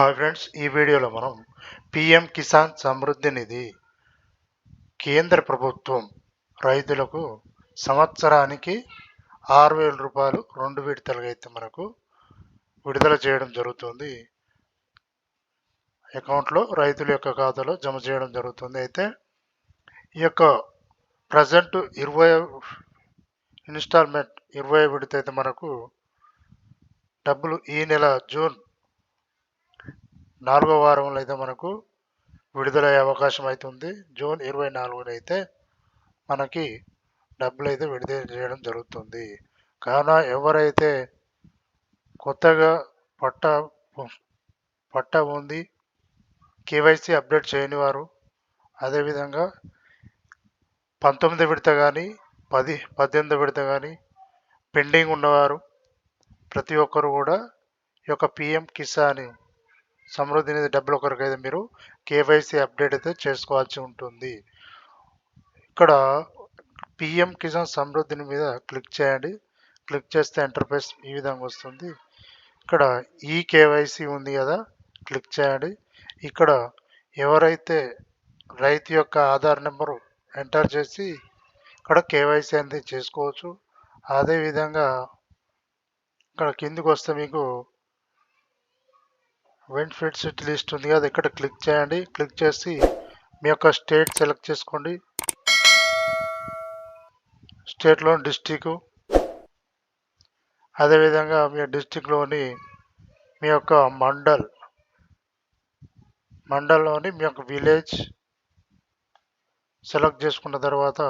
Hi friends ఈ వీడియోలో మనం పిఎం కిసాన్ సమృద్ధి నిధి కేంద్ర ప్రభుత్వం రైతులకు సంవత్సరానికి ఆరు వేల రూపాయలు రెండు విడతలుగా అయితే మనకు విడుదల చేయడం జరుగుతుంది. అకౌంట్లో రైతుల యొక్క ఖాతాలో జమ చేయడం జరుగుతుంది. అయితే ఈ యొక్క ప్రజెంట్ ఇరవై ఇన్స్టాల్మెంట్ ఇరవై విడత అయితే మనకు డబ్బులు ఈ నెల జూన్ నాలుగో వారంలో అయితే మనకు విడుదలయ్యే అవకాశం అయితే ఉంది జూన్ ఇరవై నాలుగున అయితే మనకి డబ్బులు అయితే విడుదల చేయడం జరుగుతుంది. కావున ఎవరైతే కొత్తగా పట్ట పట్ట ఉంది కేవైసీ అప్డేట్ చేయని వారు అదేవిధంగా పంతొమ్మిది విడత కానీ పది పద్దెనిమిది విడత కానీ పెండింగ్ ఉన్నవారు ప్రతి ఒక్కరు కూడా ఈ యొక్క పిఎం కిసాన్ సమృద్ధి నిధి డబ్బులు కొరకు అయితే మీరు కేవైసీ అప్డేట్ అయితే చేసుకోవాల్సి ఉంటుంది. ఇక్కడ పిఎం కిసాన్ సమృద్ధిని మీద క్లిక్ చేయండి. క్లిక్ చేస్తే ఎంటర్ప్రైజ్ ఈ విధంగా వస్తుంది. ఇక్కడ ఈ కేవైసీ ఉంది కదా క్లిక్ చేయండి. ఇక్కడ ఎవరైతే రైతు యొక్క ఆధార్ నెంబరు ఎంటర్ చేసి ఇక్కడ కేవైసీ అనేది చేసుకోవచ్చు. అదేవిధంగా ఇక్కడ కిందికి వస్తే మీకు బెనిఫిట్ సిటీ లిస్ట్ ఉంది కదా ఇక్కడ క్లిక్ చేయండి. క్లిక్ చేసి మీ యొక్క స్టేట్ సెలెక్ట్ చేసుకోండి. స్టేట్లో డిస్టిక్ అదేవిధంగా మీ డిస్టిక్లోని మీ యొక్క మండల్. మండల్లోని మీ యొక్క విలేజ్ సెలెక్ట్ చేసుకున్న తర్వాత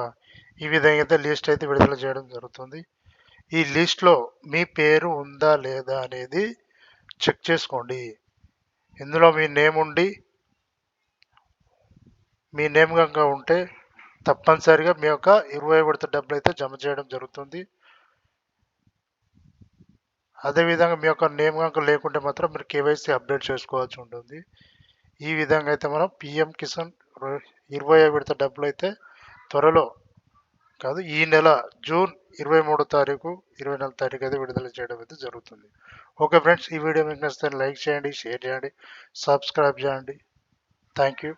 ఈ విధంగా అయితే లిస్ట్ అయితే విడుదల చేయడం జరుగుతుంది. ఈ లిస్ట్లో మీ పేరు ఉందా లేదా అనేది చెక్ చేసుకోండి. ఇందులో మీ నేమ్ ఉండి మీ నేమ్ కనుక ఉంటే తప్పనిసరిగా మీ యొక్క ఇరవై విడత డబ్బులు అయితే జమ చేయడం జరుగుతుంది. అదేవిధంగా మీ యొక్క నేమ్ కనుక లేకుంటే మాత్రం మీరు కేవైసీ అప్డేట్ చేసుకోవాల్సి ఉంటుంది. ఈ విధంగా అయితే మనం పిఎం కిసాన్ ఇరవై విడత డబ్బులు అయితే త్వరలో కాదు ఈ నెల జూన్ ఇరవై మూడో తారీఖు ఇరవై నాలుగు తారీఖు అయితే విడుదల చేయడం అయితే జరుగుతుంది. ఓకే ఫ్రెండ్స్ ఈ వీడియో మీకు నచ్చితే లైక్ చేయండి షేర్ చేయండి సబ్స్క్రైబ్ చేయండి. Thank you